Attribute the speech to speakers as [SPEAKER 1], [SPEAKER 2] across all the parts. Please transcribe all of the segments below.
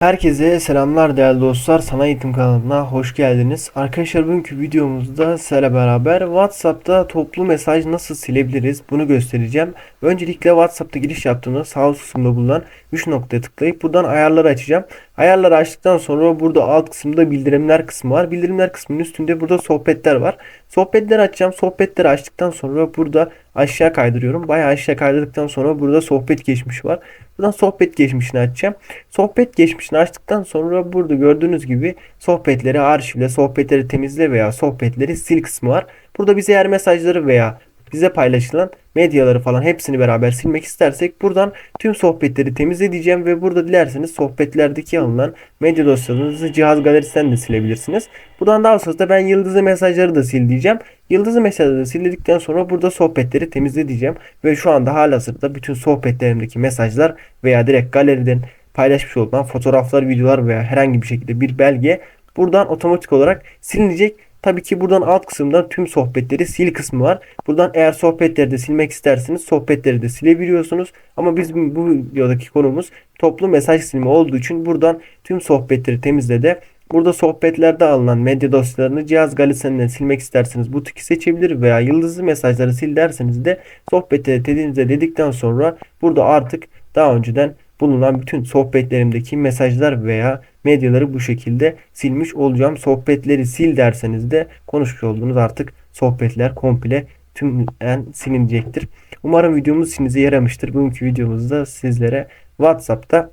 [SPEAKER 1] Herkese selamlar değerli dostlar. Sana Eğitim kanalına hoş geldiniz. Arkadaşlar bugünkü videomuzda sizlerle beraber WhatsApp'ta toplu mesaj nasıl silebiliriz bunu göstereceğim. Öncelikle WhatsApp'ta giriş yaptığımda sağ üst kısımda bulunan 3 noktaya tıklayıp buradan ayarları açacağım. Ayarları açtıktan sonra burada alt kısımda bildirimler kısmı var. Bildirimler kısmının üstünde burada sohbetler var. Sohbetleri açacağım. Sohbetleri açtıktan sonra burada aşağı kaydırıyorum. Bayağı aşağı kaydırdıktan sonra burada sohbet geçmişi var. Buradan sohbet geçmişini açacağım. Sohbet geçmişini açtıktan sonra burada gördüğünüz gibi sohbetleri arşivle, sohbetleri temizle veya sohbetleri sil kısmı var. Burada bize eğer mesajları veya bize paylaşılan medyaları falan hepsini beraber silmek istersek buradan tüm sohbetleri temizle diyeceğim ve burada dilerseniz sohbetlerdeki alınan medya dosyalarınızı cihaz galerisinden de silebilirsiniz. Buradan daha sonra da ben yıldızlı mesajları da sil diyeceğim. Yıldızlı mesajları sildikten sonra burada sohbetleri temizle diyeceğim ve şu anda halihazırda bütün sohbetlerimdeki mesajlar veya direkt galeriden paylaşmış olduğum fotoğraflar, videolar veya herhangi bir şekilde bir belge buradan otomatik olarak silinecek. Tabii ki buradan alt kısımda tüm sohbetleri sil kısmı var. Buradan eğer sohbetleri de silmek isterseniz sohbetleri de silebiliyorsunuz. Ama biz bu videodaki konumuz toplu mesaj silme olduğu için buradan tüm sohbetleri temizle de Burada sohbetlerde alınan medya dosyalarını cihaz galerisinden silmek isterseniz bu tiki seçebilir veya yıldızlı mesajları sil derseniz de sohbetleri temizle dedikten sonra burada artık daha önceden bulunan bütün sohbetlerimdeki mesajlar veya medyaları bu şekilde silmiş olacağım. Sohbetleri sil derseniz de konuşmuş olduğunuz artık sohbetler komple tümden silinecektir. Umarım videomuz işinize yaramıştır. Bugünkü videomuzda sizlere WhatsApp'ta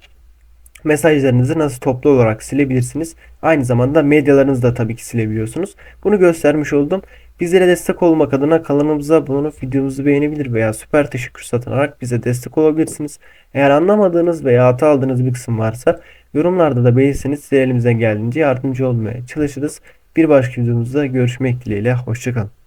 [SPEAKER 1] mesajlarınızı nasıl toplu olarak silebilirsiniz. Aynı zamanda medyalarınızı da tabii ki silebiliyorsunuz. Bunu göstermiş oldum. Bizlere destek olmak adına kanalımıza abone olup videomuzu beğenebilir veya süper teşekkür satın alarak bize destek olabilirsiniz. Eğer anlamadığınız veya hata aldığınız bir kısım varsa yorumlarda da belirtirseniz size elimizden geldiğince yardımcı olmaya çalışırız. Bir başka videomuzda görüşmek dileğiyle. Hoşçakalın.